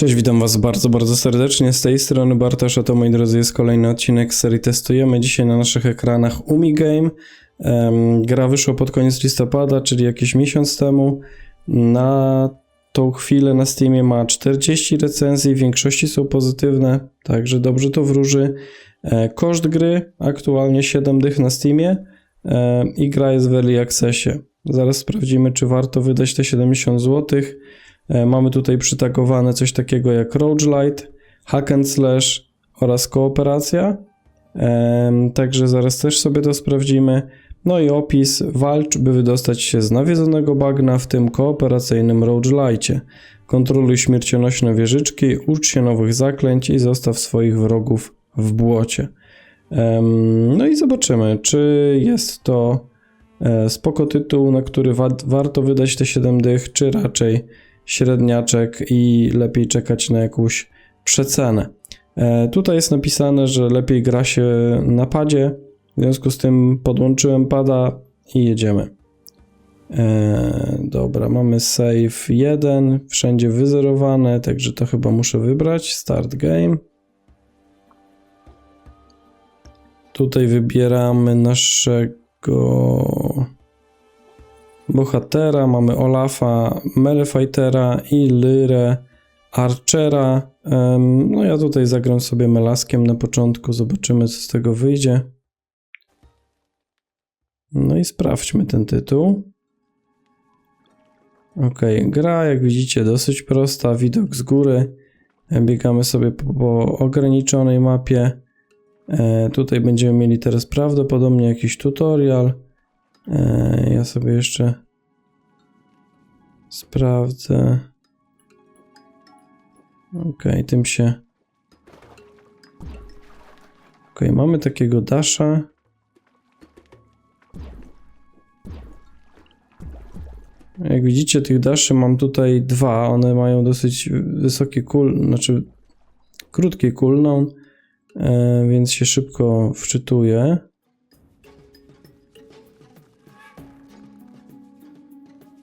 Cześć, witam Was bardzo, bardzo serdecznie. Z tej strony Bartosz, a to moi drodzy jest kolejny odcinek serii Testujemy. Dzisiaj na naszych ekranach Umigame. Gra wyszła pod koniec listopada, czyli jakiś miesiąc temu. Na tą chwilę na Steamie ma 40 recenzji, w większości są pozytywne, także dobrze to wróży. E, koszt gry aktualnie 7 dych na Steamie e, i gra jest w Early Accessie. Zaraz sprawdzimy, czy warto wydać te 70 zł. E, Mamy tutaj przytagowane coś takiego jak Roguelite, Hack and Slash oraz kooperacja. Także zaraz też sobie to sprawdzimy. No i opis. Walcz, by wydostać się z nawiedzonego bagna w tym kooperacyjnym roguelite. Kontroluj śmiercionośne wieżyczki, ucz się nowych zaklęć i zostaw swoich wrogów w błocie. No i zobaczymy, czy jest to e, spoko tytuł, na który wa- warto wydać te 7 dych, czy raczej średniaczek i lepiej czekać na jakąś przecenę. E, tutaj jest napisane, że lepiej gra się na padzie, w związku z tym podłączyłem pada i jedziemy. E, dobra, mamy save 1, wszędzie wyzerowane, także to chyba muszę wybrać. Start game. Tutaj wybieramy naszego bohatera, mamy Olafa, Melefightera i Lyrę Archera. No ja tutaj zagram sobie Melaskiem na początku, zobaczymy co z tego wyjdzie. No i sprawdźmy ten tytuł. Ok, gra jak widzicie dosyć prosta, widok z góry. Biegamy sobie po, po ograniczonej mapie. E, tutaj będziemy mieli teraz prawdopodobnie jakiś tutorial. E, ja sobie jeszcze sprawdzę. Ok, tym się. Ok, mamy takiego dasha. Jak widzicie, tych daszy mam tutaj dwa. One mają dosyć wysoki cool, znaczy krótki cooldown, e, więc się szybko wczytuje.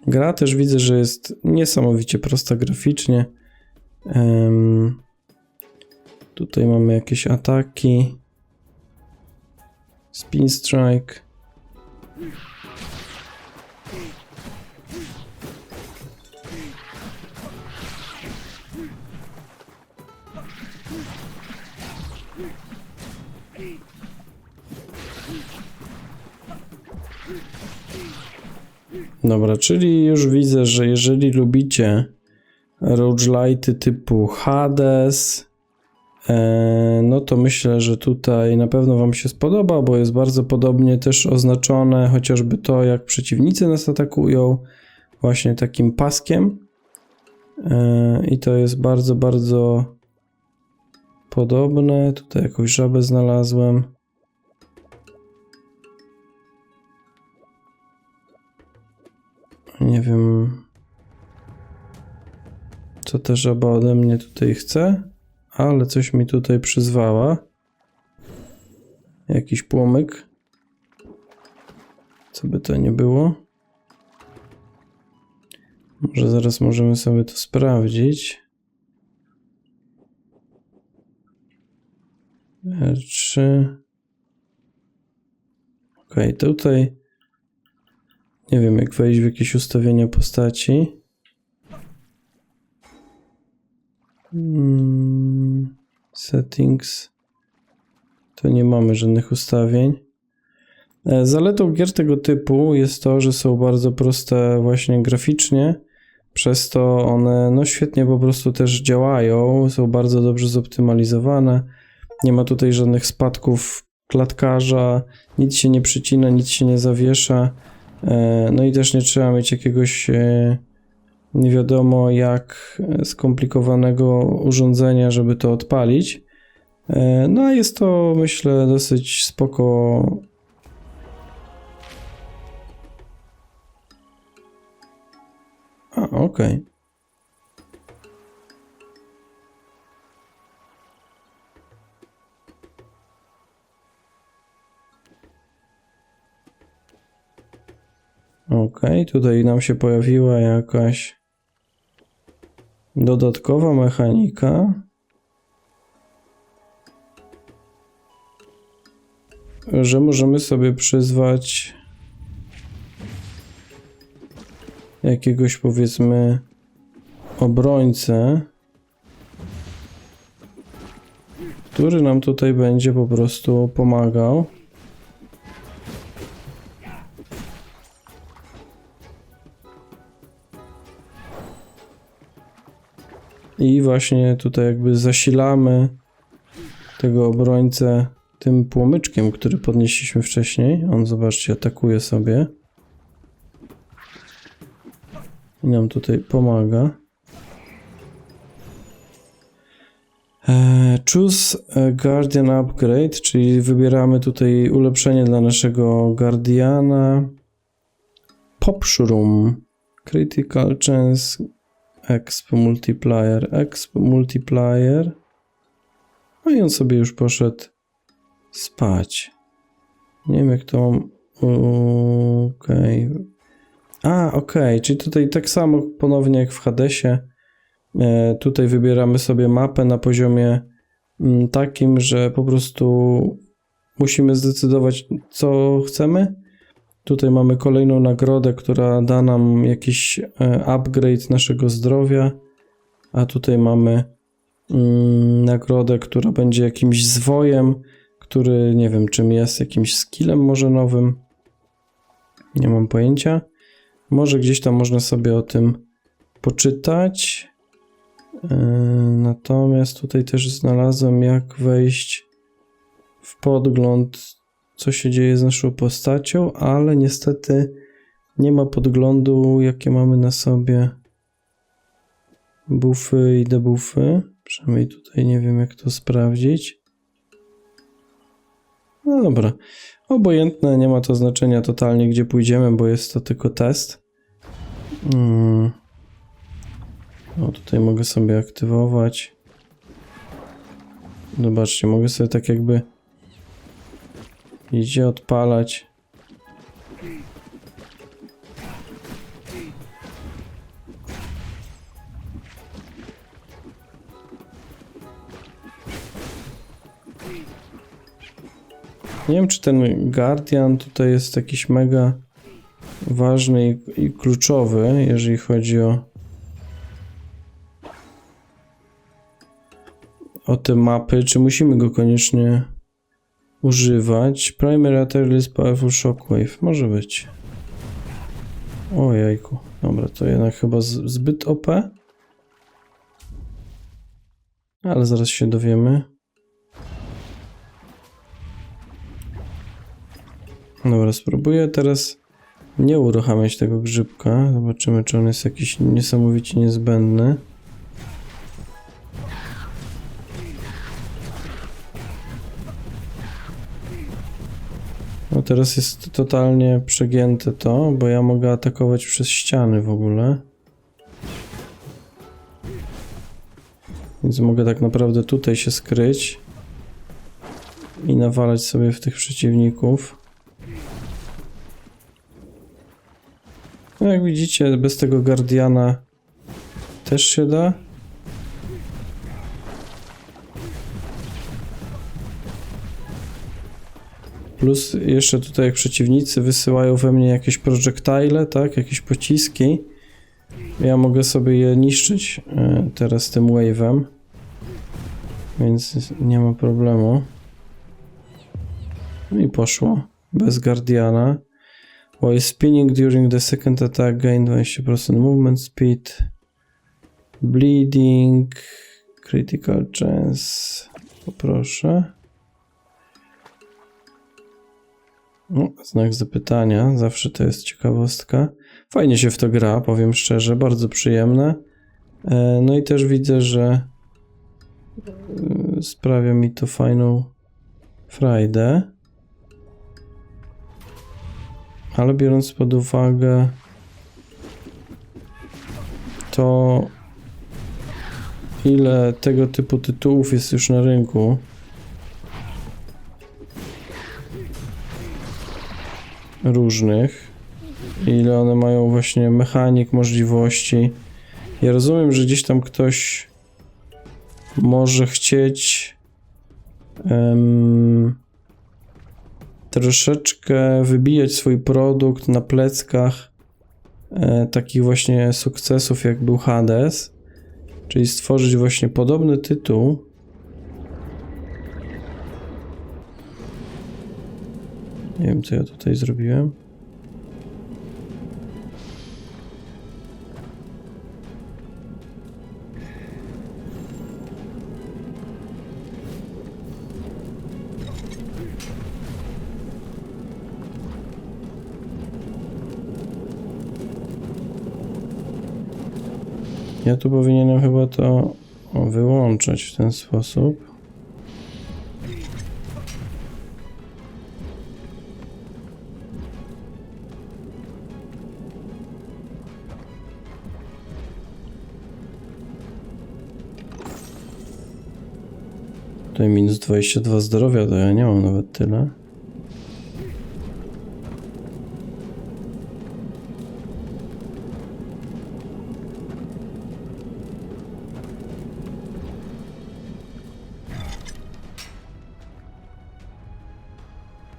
Gra też widzę, że jest niesamowicie prosta graficznie. Em, tutaj mamy jakieś ataki. Spin strike. Dobra, czyli już widzę, że jeżeli lubicie roguelite'y typu Hades, e, no to myślę, że tutaj na pewno Wam się spodoba, bo jest bardzo podobnie też oznaczone, chociażby to, jak przeciwnicy nas atakują, właśnie takim paskiem. E, I to jest bardzo, bardzo podobne. Tutaj jakąś żabę znalazłem. Nie wiem, co ta żaba ode mnie tutaj chce, ale coś mi tutaj przyzwała. Jakiś płomyk. Co by to nie było. Może zaraz możemy sobie to sprawdzić. R3. Ok, tutaj nie wiem, jak wejść w jakieś ustawienia postaci. Mm, settings. To nie mamy żadnych ustawień. E, Zaletą gier tego typu jest to, że są bardzo proste właśnie graficznie, przez to one no świetnie po prostu też działają, są bardzo dobrze zoptymalizowane. Nie ma tutaj żadnych spadków klatkarza, nic się nie przycina, nic się nie zawiesza. E, No i też nie trzeba mieć jakiegoś e, nie wiadomo jak skomplikowanego urządzenia, żeby to odpalić. E, No a jest to myślę dosyć spoko. A, okej. Okej, tutaj nam się pojawiła jakaś Dodatkowa mechanika. Że możemy sobie przyzwać jakiegoś powiedzmy obrońcę, który nam tutaj będzie po prostu pomagał. I właśnie tutaj jakby zasilamy tego obrońcę tym płomyczkiem, który podnieśliśmy wcześniej. On, zobaczcie, atakuje sobie. I nam tutaj pomaga. Eee, Choose Guardian Upgrade, czyli wybieramy tutaj ulepszenie dla naszego Guardiana. Popshroom. Critical Chance Exp Multiplier. Exp Multiplier. No i on sobie już poszedł spać. Nie wiem jak to mam. Okej. A, okej, czyli tutaj tak samo ponownie jak w Hadesie. E, tutaj wybieramy sobie mapę na poziomie mm, takim, że po prostu musimy zdecydować, co chcemy. Tutaj mamy kolejną nagrodę, która da nam jakiś e, upgrade naszego zdrowia, a tutaj mamy mm, nagrodę, która będzie jakimś zwojem, który nie wiem czym jest, jakimś skillem może nowym. Nie mam pojęcia. Może gdzieś tam można sobie o tym poczytać. Yy, Natomiast tutaj też znalazłem, jak wejść w podgląd, co się dzieje z naszą postacią, ale niestety nie ma podglądu, jakie mamy na sobie buffy i debuffy. Przynajmniej tutaj nie wiem, jak to sprawdzić. No dobra. Obojętne, nie ma to znaczenia totalnie, gdzie pójdziemy, bo jest to tylko test. Mm. O, tutaj mogę sobie aktywować. Zobaczcie, mogę sobie tak jakby idzie odpalać. Nie wiem, czy ten Guardian tutaj jest jakiś mega ważny i, i kluczowy, jeżeli chodzi o o te mapy, czy musimy go koniecznie używać. Primary Attack is Powerful Shockwave. Może być. O jajku. Dobra, to jednak chyba zbyt OP. Ale zaraz się dowiemy. Dobra, spróbuję teraz nie uruchamiać tego grzybka. Zobaczymy, czy on jest jakiś niesamowicie niezbędny. Teraz jest totalnie przegięte to, bo ja mogę atakować przez ściany w ogóle. Więc mogę tak naprawdę tutaj się skryć i nawalać sobie w tych przeciwników. No jak widzicie, bez tego Guardiana też się da. Plus jeszcze tutaj jak przeciwnicy wysyłają we mnie jakieś projectile, tak, jakieś pociski. Ja mogę sobie je niszczyć e, teraz tym wave'em. Więc nie ma problemu. No i poszło. Bez Guardiana. While spinning during the second attack gain 20% movement speed. Bleeding. Critical chance. Poproszę. No, znak zapytania, zawsze to jest ciekawostka. Fajnie się w to gra, powiem szczerze, bardzo przyjemne. E, No i też widzę, że e, sprawia mi to fajną frajdę. Ale biorąc pod uwagę to, ile tego typu tytułów jest już na rynku, różnych, ile one mają właśnie mechanik, możliwości Ja rozumiem, że gdzieś tam ktoś może chcieć em, troszeczkę wybijać swój produkt na pleckach e, takich właśnie sukcesów, jak był Hades, czyli stworzyć właśnie podobny tytuł. Nie wiem, co ja tutaj zrobiłem. Ja tu powinienem chyba to o, wyłączyć w ten sposób. Tutaj minus 22 zdrowia, to ja nie mam nawet tyle.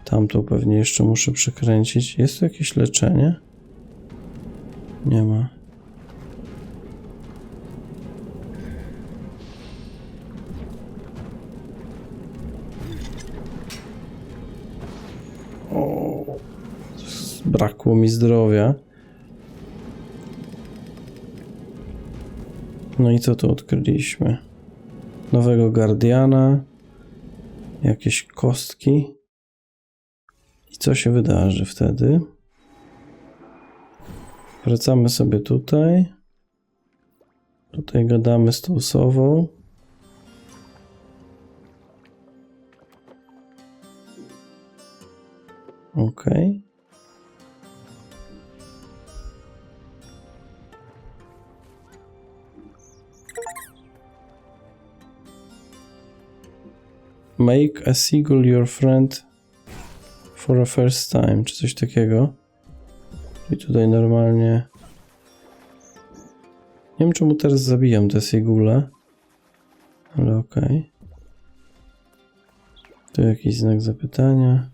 Tamtą pewnie jeszcze muszę przekręcić. Jest tu jakieś leczenie? Nie ma. Brakło mi zdrowia. No i co tu odkryliśmy? Nowego Guardiana. Jakieś kostki. I co się wydarzy wtedy? Wracamy sobie tutaj. Tutaj gadamy z tą sową. Ok. Make a seagull your friend for a first time, czy coś takiego. I tutaj normalnie. Nie wiem czemu teraz zabijam te seagulle. Ale okej. Tu jakiś znak zapytania.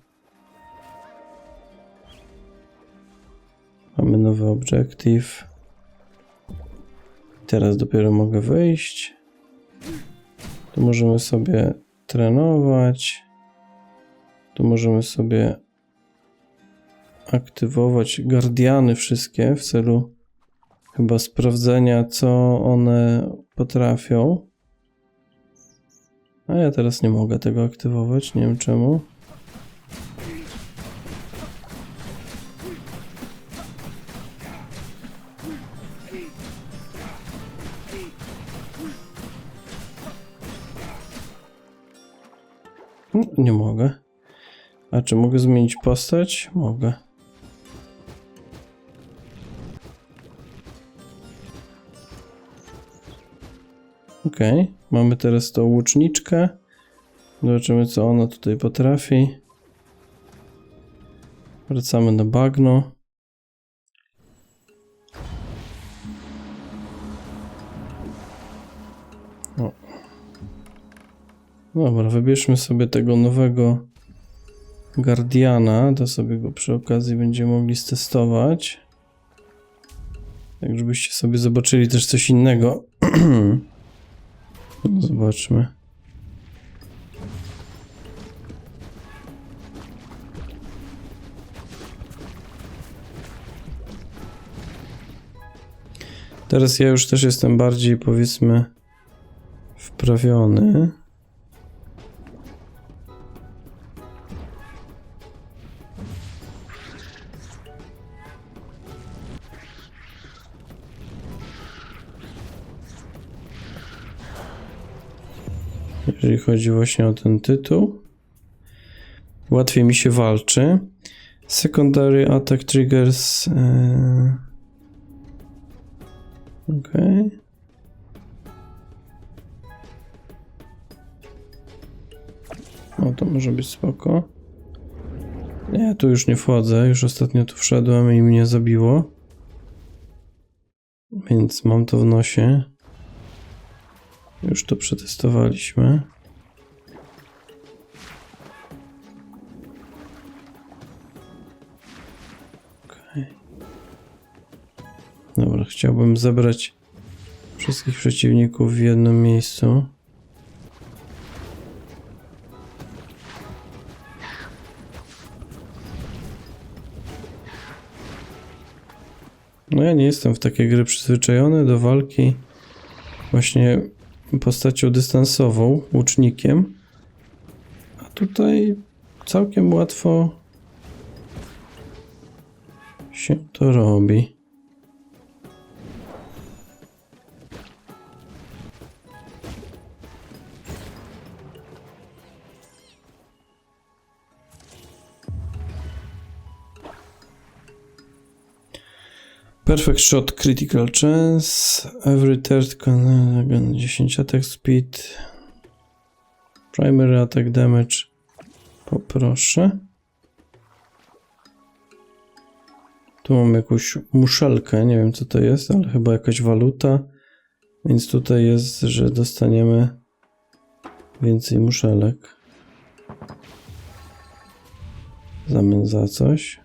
Mamy nowy objective. Teraz dopiero mogę wyjść. Tu możemy sobie trenować. Tu możemy sobie aktywować guardiany wszystkie w celu chyba sprawdzenia, co one potrafią. A ja teraz nie mogę tego aktywować, nie wiem czemu. Nie mogę. A czy mogę zmienić postać? Mogę. Ok, mamy teraz tą łuczniczkę. Zobaczymy, co ona tutaj potrafi. Wracamy na bagno. Dobra, wybierzmy sobie tego nowego Guardiana, to sobie go przy okazji będziemy mogli stestować. Tak, żebyście sobie zobaczyli też coś innego. Zobaczmy. Teraz ja już też jestem bardziej, powiedzmy, wprawiony. Jeżeli chodzi właśnie o ten tytuł. Łatwiej mi się walczy. Secondary attack triggers. Yy... Ok. O, to może być spoko. Nie, tu już nie wchodzę. Już ostatnio tu wszedłem i mnie zabiło. Więc mam to w nosie. Już to przetestowaliśmy. Chciałbym zebrać wszystkich przeciwników w jednym miejscu. No ja nie jestem w takie gry przyzwyczajony do walki właśnie postacią dystansową, łucznikiem. A tutaj całkiem łatwo się to robi. Perfect shot, critical chance, every third con 10 attack speed, primary attack damage. Poproszę. Tu mam jakąś muszelkę, nie wiem co to jest, ale chyba jakaś waluta. Więc tutaj jest, że dostaniemy więcej muszelek. W zamian za coś.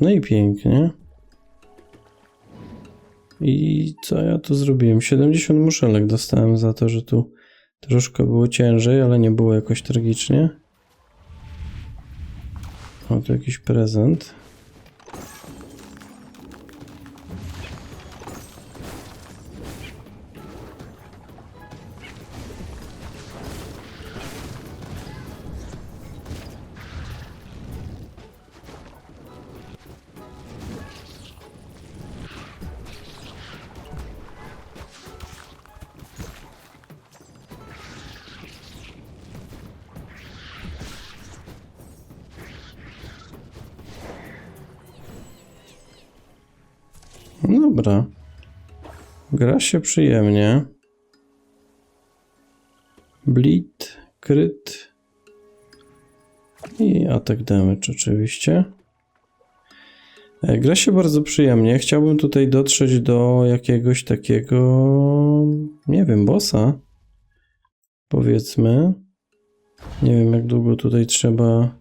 No i pięknie. I co ja tu zrobiłem? 70 muszelek dostałem za to, że tu troszkę było ciężej, ale nie było jakoś tragicznie. O, tu jakiś prezent. Dobra. Gra się przyjemnie. Bleed, kryt i attack damage oczywiście. E, Gra się bardzo przyjemnie. Chciałbym tutaj dotrzeć do jakiegoś takiego, nie wiem, bossa. Powiedzmy. Nie wiem, jak długo tutaj trzeba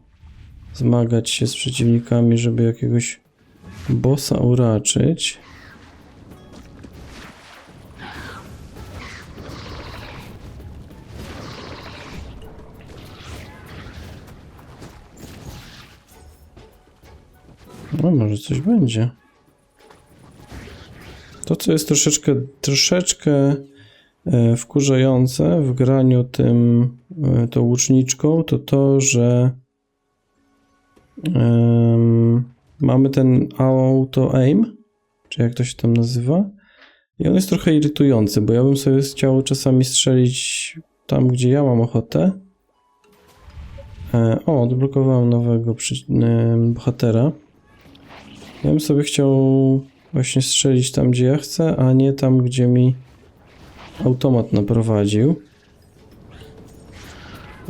zmagać się z przeciwnikami, żeby jakiegoś bossa uraczyć. No, może coś będzie. To, co jest troszeczkę, troszeczkę e, wkurzające w graniu tym, e, tą łuczniczką, to to, że em, mamy ten auto aim, czy jak to się tam nazywa. I on jest trochę irytujący, bo ja bym sobie chciał czasami strzelić tam, gdzie ja mam ochotę. E, o, odblokowałem nowego przy, em, bohatera. Ja bym sobie chciał właśnie strzelić tam, gdzie ja chcę, a nie tam, gdzie mi automat naprowadził.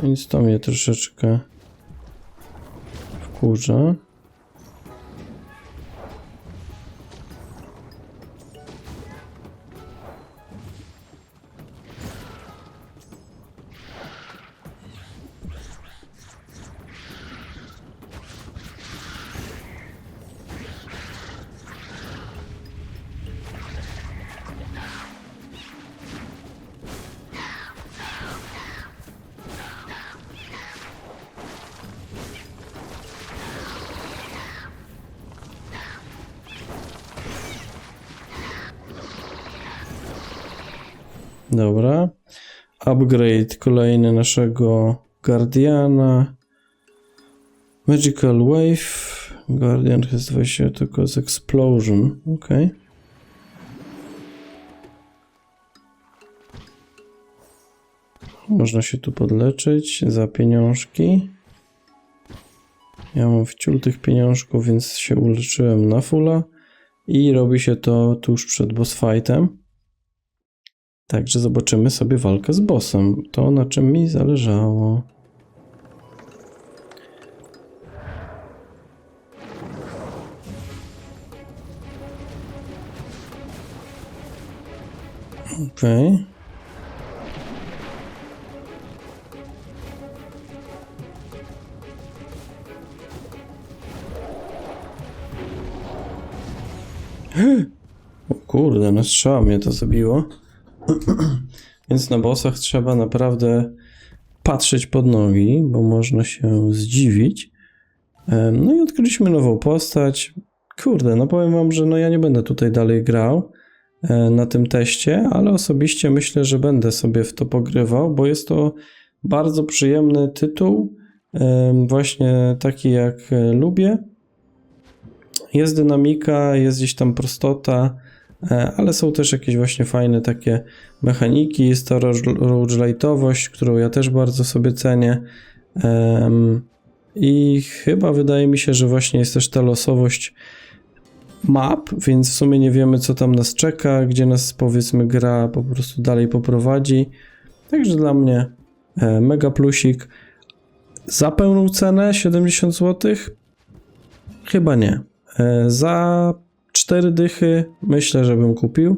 Więc to mnie troszeczkę wkurza. Dobra. Upgrade kolejny naszego Guardiana. Magical Wave. Guardian has 20 tylko z Explosion. Ok. Można się tu podleczyć za pieniążki. Ja mam wciul tych pieniążków, więc się uleczyłem na fulla. I robi się to tuż przed boss fightem. Także zobaczymy sobie walkę z bossem. To na czym mi zależało. Okej. O kurde, no strzała mnie to zabiło. Więc na bossach trzeba naprawdę patrzeć pod nogi, bo można się zdziwić. No i odkryliśmy nową postać. Kurde, no powiem wam, że no ja nie będę tutaj dalej grał e, na tym teście, ale osobiście myślę, że będę sobie w to pogrywał, bo jest to bardzo przyjemny tytuł, właśnie taki jak e, lubię. Jest dynamika, jest gdzieś tam prostota, ale są też jakieś właśnie fajne takie mechaniki, jest to roguelite'owość, którą ja też bardzo sobie cenię. I chyba wydaje mi się, że właśnie jest też ta losowość map, więc w sumie nie wiemy, co tam nas czeka, gdzie nas powiedzmy gra po prostu dalej poprowadzi. Także dla mnie e, mega plusik. Za pełną cenę 70 zł? Chyba nie. E, Za 4 dychy myślę, że bym kupił.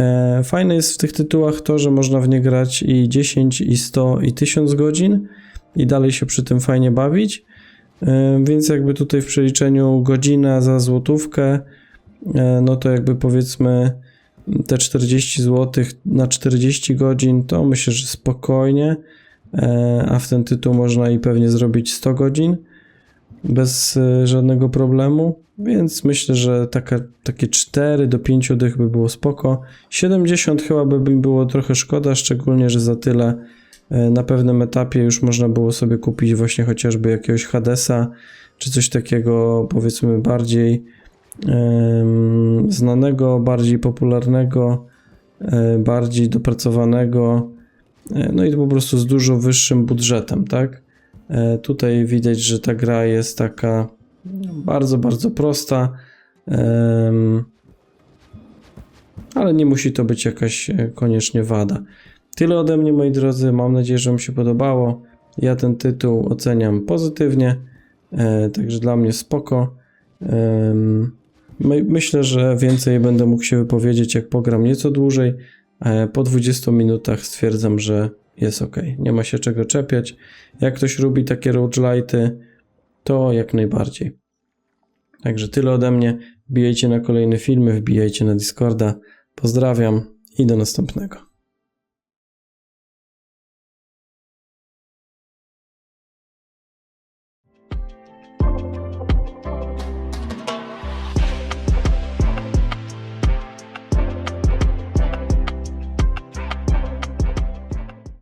E, Fajne jest w tych tytułach to, że można w nie grać i 10, i 100, i 1000 godzin i dalej się przy tym fajnie bawić. E, Więc jakby tutaj w przeliczeniu godzina za złotówkę, e, no to jakby powiedzmy te 40 zł na 40 godzin, to myślę, że spokojnie, a w ten tytuł można i pewnie zrobić 100 godzin bez e, żadnego problemu, więc myślę, że taka, takie 4 do 5 dych by było spoko. 70 chyba by mi było trochę szkoda, szczególnie, że za tyle e, na pewnym etapie już można było sobie kupić właśnie chociażby jakiegoś Hadesa, czy coś takiego powiedzmy bardziej em, znanego, bardziej popularnego, e, bardziej dopracowanego, no i po prostu z dużo wyższym budżetem, tak? E, Tutaj widać, że ta gra jest taka bardzo, bardzo prosta, ale nie musi to być jakaś e, koniecznie wada. Tyle ode mnie, moi drodzy. Mam nadzieję, że Wam się podobało. Ja ten tytuł oceniam pozytywnie, e, także dla mnie spoko. Myślę, że więcej będę mógł się wypowiedzieć, jak pogram nieco dłużej. Po 20 minutach stwierdzam, że jest ok. Nie ma się czego czepiać. Jak ktoś lubi takie roguelite'y, to jak najbardziej. Także tyle ode mnie. Wbijajcie na kolejne filmy, wbijajcie na Discorda. Pozdrawiam i do następnego.